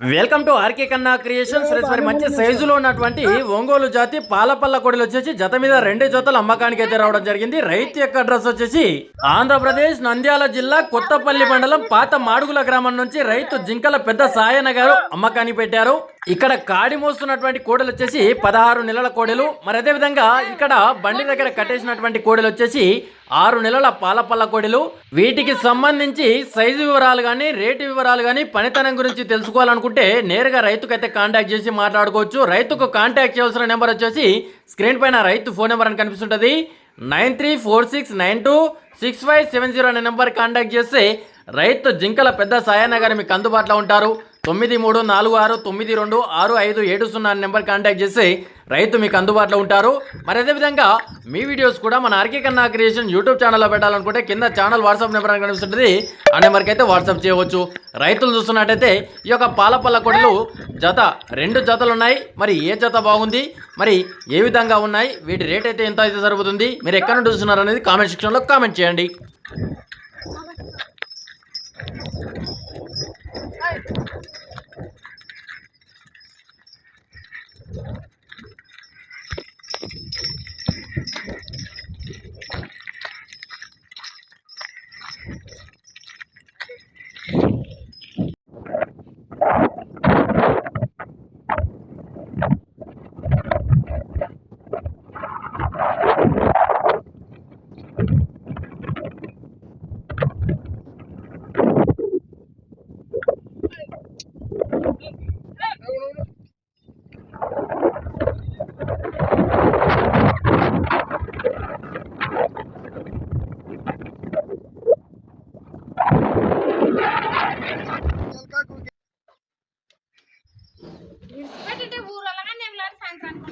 Welcome to RK Kanna creations friends మరి మంచి సైజులో ఉన్నటువంటి ఒంగోలు జాతి పాలపల్ల కొడలు వచ్చేసి జత మీద రెండు జతలు అమ్మకానికి అయితే రావడం జరిగింది. రైతు యొక్క అడ్రస్ వచ్చేసి ఆంధ్రప్రదేశ్ నంద్యాల జిల్లా కొత్తపల్లి మండలం పాత మాడుగుల గ్రామం నుంచి రైతు జింకల పెద్ద సాయన గారు అమ్మకానికి పెట్టారు. ఇక్కడ కాడి మోస్తున్నటువంటి కోడలు వచ్చేసి పదహారు నెలల కోడలు. మరి అదే విధంగా ఇక్కడ బండి దగ్గర కట్టేసినటువంటి కోడలు వచ్చేసి ఆరు నెలల పాలపల్ల కోడలు. వీటికి సంబంధించి సైజు వివరాలు కానీ రేటు వివరాలు కానీ పనితనం గురించి తెలుసుకోవాలనుకుంటే నేరుగా రైతుకైతే కాంటాక్ట్ చేసి మాట్లాడుకోవచ్చు. రైతుకు కాంటాక్ట్ చేయాల్సిన నెంబర్ వచ్చేసి స్క్రీన్ పైన రైతు ఫోన్ నెంబర్ అని కనిపిస్తుంటుంది. Nine three four six nine two six five seven zero అనే నెంబర్ కాంటాక్ట్ చేస్తే రైతు జింకల పెద్ద సాయన్న గారు మీకు అందుబాటులో ఉంటారు. తొమ్మిది మూడు నాలుగు ఆరు తొమ్మిది రెండు ఆరు ఐదు ఏడు సున్నా నెంబర్ కాంటాక్ట్ చేసి రైతు మీకు అందుబాటులో ఉంటారు. మరి అదేవిధంగా మీ వీడియోస్ కూడా మన ఆర్కే కన్నా క్రియేషన్ యూట్యూబ్ ఛానల్లో పెట్టాలనుకుంటే కింద ఛానల్ వాట్సాప్ నెంబర్ అని కనిపిస్తుంటుంది ఆ నెంబర్కి అయితే వాట్సాప్ చేయవచ్చు. రైతులు చూస్తున్నట్టయితే ఈ యొక్క పాలపల్ల కొడలు జత రెండు జతలు ఉన్నాయి. మరి ఏ జత బాగుంది? మరి ఏ విధంగా ఉన్నాయి? వీటి రేట్ అయితే ఎంత అయితే సరిపోతుంది మీరు ఎక్కడ నుండి చూస్తున్నారు అనేది కామెంట్ సెక్షన్లో కామెంట్ చేయండి.